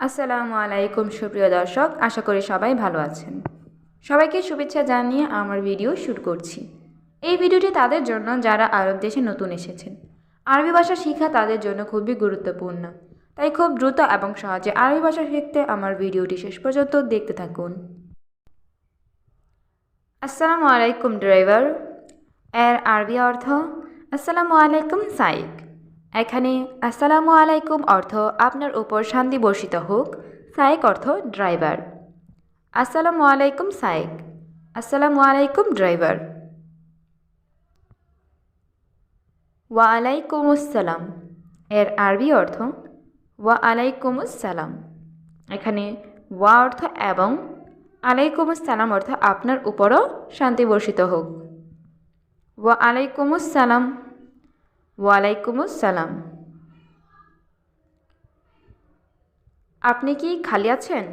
আসসালামু আলাইকুম, সুপ্রিয় দর্শক। আশা করি সবাই ভালো আছেন। সবাইকে শুভেচ্ছা জানিয়ে আমার ভিডিও শুট করছি। এই ভিডিওটি তাদের জন্য যারা আরব দেশে নতুন এসেছেন। আরবি ভাষা শেখা তাদের জন্য খুবই গুরুত্বপূর্ণ। তাই খুব দ্রুত এবং সহজে আরবি ভাষা শিখতে আমার ভিডিওটি শেষ পর্যন্ত দেখতে থাকুন। আসসালামু আলাইকুম, ড্রাইভার। এর আরবি অর্থ, আসসালামু আলাইকুম, সাইক। এখানে আসসালামু আলাইকুম অর্থ আপনার উপর শান্তি বর্ষিত হোক, সায়েক অর্থ ড্রাইভার। আসসালামু আলাইকুম সাইক আসসালামু আলাইকুম ড্রাইভার। ওয়া আলাইকুম আসসালাম, এর আরবি অর্থ ওয়া আলাইকুম আসসালাম। এখানে ওয়া অর্থ এবং আলাইকুম আসসালাম অর্থ আপনার উপরও শান্তি বর্ষিত হোক। ওয়া আলাইকুম আসসালাম। ওয়ালাইকুম আসসালাম আপনি কি খালি আছেন?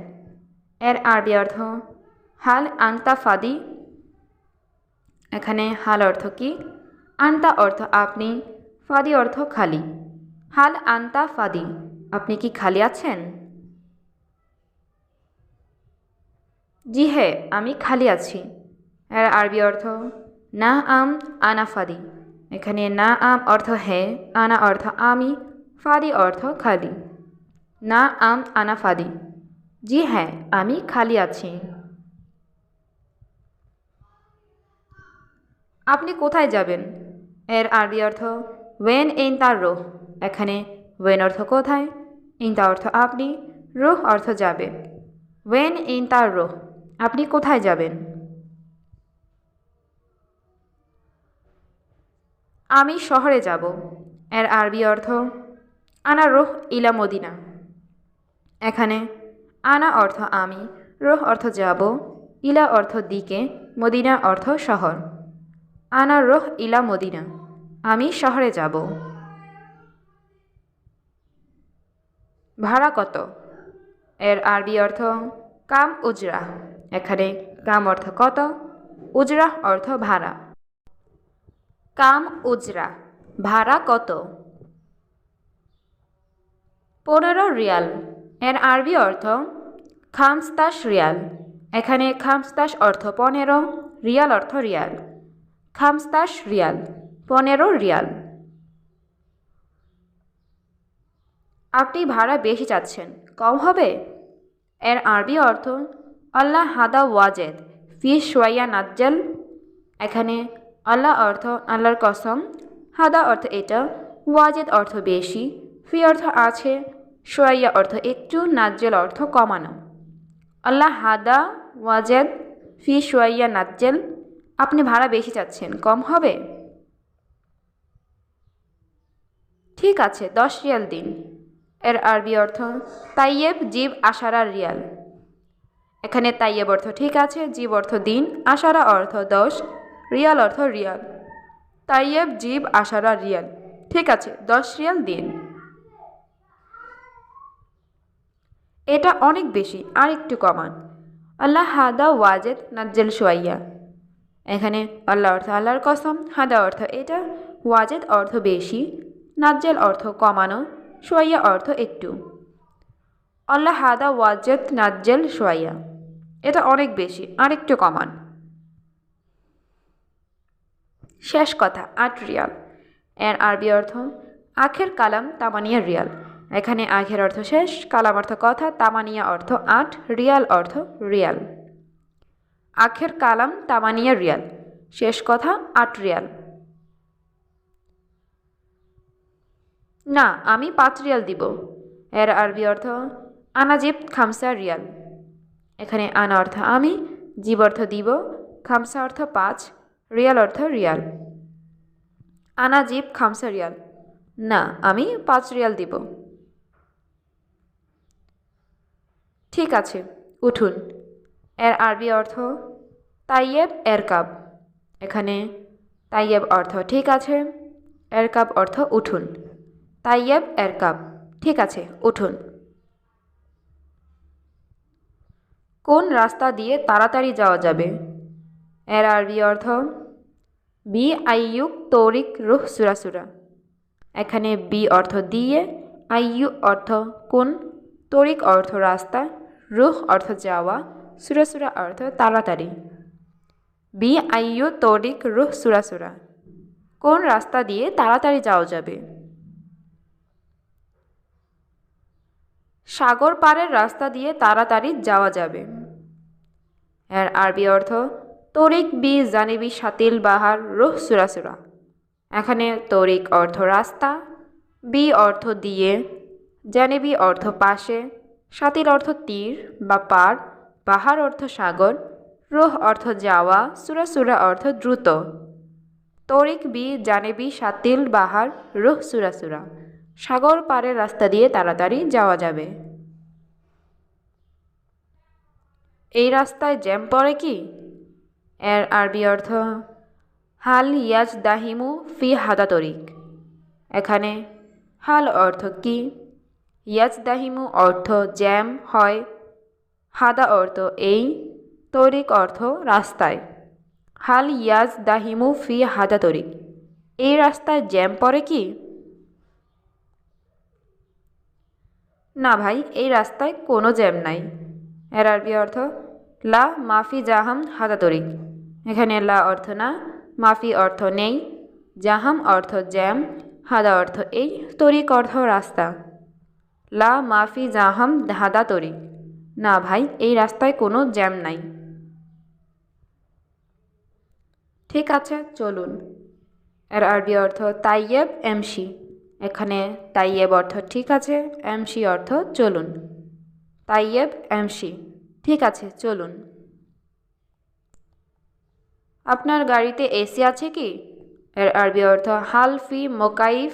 এর আরবি অর্থ, হাল আন্তা ফাদি। এখানে হাল অর্থ কি? আন্তা অর্থ আপনি, ফাদি অর্থ খালি। হাল আন্তা ফাদি, আপনি কি খালি আছেন? জি হ্যাঁ আমি খালি আছি। এর আরবি অর্থ, না আম আনা ফাদি। এখানে না আম অর্থ হ্যাঁ আনা অর্থ আমি, ফাদি অর্থ খালি না আম, আনা ফাদি। জি হ্যাঁ আমি খালি আছি। আপনি কোথায় যাবেন? এর আরবি অর্থ ওয়েন ইন তার রোহ। এখানে ওয়েন অর্থ কোথায়? ইন তা অর্থ আপনি, রোহ অর্থ যাবে। ওয়েন ইন তার রোহ। আপনি কোথায় যাবেন? আমি শহরে যাব। এর আরবি অর্থ, আনা রোহ ইলা মদিনা। এখানে, আনা অর্থ আমি, রোহ অর্থ যাব, ইলা অর্থ দিকে, মদিনা অর্থ শহর। আনা রোহ ইলা মদিনা। আমি শহরে যাব। ভাড়া কত? এর আরবি অর্থ, কাম উজরা। এখানে, কাম অর্থ কত? উজরা অর্থ ভাড়া। কাম উজরা, ভাড়া কত? পনেরো রিয়াল। এর আরবি অর্থ খামস্তাস রিয়াল। এখানে খামস্তাস অর্থ পনেরো, রিয়াল অর্থ রিয়াল। খামস্তাস রিয়াল, পনেরো রিয়াল। আপনি ভাড়া বেশি চাচ্ছেন, কম হবে? এর আরবি অর্থ, আল্লাহ হাদা ওয়াজেদ ফি সোয়াইয়া নাজ্জাল। এখানে আল্লাহ অর্থ আল্লাহর কসম। হাদা অর্থ এটা। ওয়াজেদ অর্থ বেশি। ফি অর্থ আছে। সোয়াইয়া অর্থ একটু, নাজ্জেল অর্থ কমানো। আল্লাহ হাদা, ওয়াজেদ, ফি সোয়াইয়া, নাজ্জেল। আপনি ভাড়া বেশি চাচ্ছেন, কম হবে? ঠিক আছে, দশ রিয়াল দিন। এর আরবি অর্থ, তাইয়েব, জীব, আশারা, রিয়াল। এখানে তাইয়েব অর্থ ঠিক আছে, জীব অর্থ দিন, আশারা অর্থ দশ। রিয়াল অর্থ রিয়াল। তাইয়েব, জীব, আশারা, রিয়াল। ঠিক আছে, দশ রিয়াল দিন। এটা অনেক বেশি, আর একটু কমান। আল্লাহ হাদা ওয়াজেদ নাজ্জেল সোয়াইয়া এখানে আল্লাহ অর্থ আল্লাহর কসম, হাদা অর্থ এটা, ওয়াজেদ অর্থ বেশি, নাজ্জেল অর্থ কমানো সোয়াইয়া অর্থ একটু। আল্লাহ হাদা ওয়াজেদ নাজ্জেল সোয়াইয়া এটা অনেক বেশি, আর একটু কমান। শেষ কথা, আট রিয়াল। এর আরবি অর্থ, আখের কালাম তামানিয়া রিয়াল। এখানে আখের অর্থ শেষ, কালাম অর্থ কথা, তামানিয়া অর্থ আট, রিয়াল অর্থ রিয়াল। আখের কালাম তামানিয়া রিয়াল। শেষ কথা, আট রিয়াল। না, আমি পাঁচ রিয়াল দিব। এর আরবি অর্থ, আনাজিব খামসা রিয়াল। এখানে আনা অর্থ, আমি জীব অর্থ দিব। খামসা অর্থ, পাঁচ। রিয়াল অর্থ রিয়াল। আনা জীব খামসা রিয়াল। না, আমি পাঁচ রিয়াল দিব। ঠিক আছে, উঠুন। এর আরবি অর্থ, তাইয়েব এরকাব এখানে, তাইয়েব অর্থ ঠিক আছে এরকাব অর্থ উঠুন। তাইয়েব এরকাব ঠিক আছে, উঠুন। কোন রাস্তা দিয়ে তাড়াতাড়ি যাওয়া যাবে? এর আরবি অর্থ বি আইয়ুক তৌরিক রুহ সুরাসুরা এখানে বি অর্থ দিয়ে আইয়ু অর্থ কোন, তরিক অর্থ রাস্তা, রুহ অর্থ যাওয়া সুরাসুরা অর্থ তাড়াতাড়ি। বি আইয়ু তরিক রুহ সুরাসুরা কোন রাস্তা দিয়ে তাড়াতাড়ি যাওয়া যাবে? সাগর পাড়ের রাস্তা দিয়ে তাড়াতাড়ি যাওয়া যাবে। এর আরবি অর্থ তরিক বি জানিবি সাতিল বাহার রুহ সুরাসুরা এখানে তরিক অর্থ রাস্তা, বি অর্থ দিয়ে, জানিবি অর্থ পাশে সাতিল অর্থ তীর বা পার, বাহার অর্থ সাগর, রুহ অর্থ যাওয়া সুরাসুরা অর্থ দ্রুত। তরিক বি জানেবি সাতিল বাহার রুহ সুরাসুরা সাগর পাড়ের রাস্তা দিয়ে তাড়াতাড়ি যাওয়া যাবে। এই রাস্তায় জ্যাম পড়ে কি? এর আরবি অর্থ, হাল ইয়াজ দাহিমু ফি হাদা তরিক। এখানে, হাল অর্থ কি? ইয়াজ দাহিমু অর্থ জ্যাম, হয়। হাদা অর্থ এই, তরিক অর্থ রাস্তায়। হাল ইয়াজ দাহিমু ফি হাদা তরিক। এই রাস্তায় জ্যাম পড়ে কি? না ভাই, এই রাস্তায় কোনো জ্যাম নাই। এর আরবি অর্থ, লা মাফি জাহাম হাদা তরিক। এখানে লা অর্থ না, মাফি অর্থ নেই, জাহাম অর্থ জ্যাম, হাদা অর্থ এই তরিক অর্থ রাস্তা। লা, মাফি, জাহাম, হাদা তরিক। না ভাই, এই রাস্তায় কোনো জ্যাম নাই। ঠিক আছে, চলুন। এর আরবি অর্থ তাইয়েব, এমসি। এখানে তাইয়েব অর্থ ঠিক আছে, এমসি অর্থ চলুন। তাইয়েব, এমসি। ঠিক আছে, চলুন। আপনার গাড়িতে এসি আছে কি? এর আরবি অর্থ, হাল ফি মোকাইফ।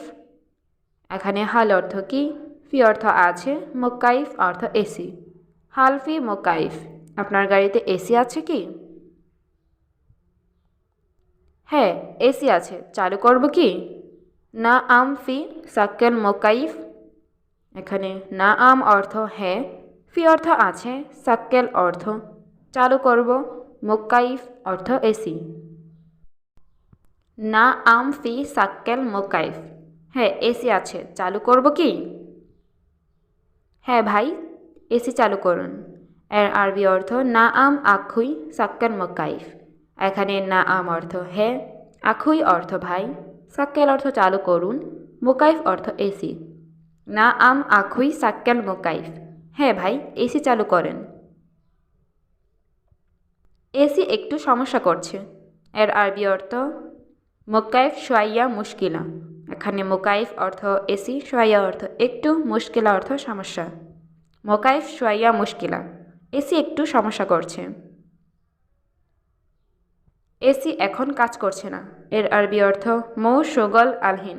এখানে হাল অর্থ কি? ফি অর্থ আছে, মোকাইফ অর্থ এসি। হাল ফি মোকাইফ। আপনার গাড়িতে এসি আছে কি? হ্যাঁ এসি আছে। চালু করব কি? না আম ফি সাক্কেল মোকাইফ। এখানে না আম অর্থ হ্যাঁ। ফি অর্থ আছে, সাক্কেল অর্থ। চালু করব। মোকাইফ অর্থ এসি না আম ফি সাক্কেল মোকাইফ। হ্যাঁ এসি আছে, চালু করব কি? হ্যাঁ ভাই এসি চালু করুন। এর আরবি অর্থ, না আম আখুই সাক্কেল মোকাইফ। এখানে না আম অর্থ হ্যাঁ আখুই অর্থ ভাই। সাক্কেল অর্থ চালু করুন, মোকাইফ অর্থ এসি না আম আখুই সাক্কেল মোকাইফ। হ্যাঁ ভাই এসি চালু করেন। এসি একটু সমস্যা করছে। এর আরবি অর্থ, মোকাইফ সোয়াইয়া মুশকিলা। এখানে মোকাইফ অর্থ এসি সোয়াইয়া অর্থ একটু, মুশকিলা অর্থ সমস্যা। মোকাইফ সোয়াইয়া মুশকিলা, এসি একটু সমস্যা করছে। এসি এখন কাজ করছে না। এর আরবি অর্থ, মৌ সোগল আলহিন।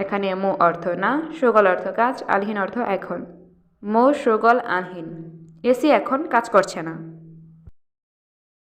এখানে মো অর্থ না, সোগল অর্থ কাজ, আলহিন অর্থ এখন। মৌ সোগল আলহিন। এসি এখন কাজ করছে না।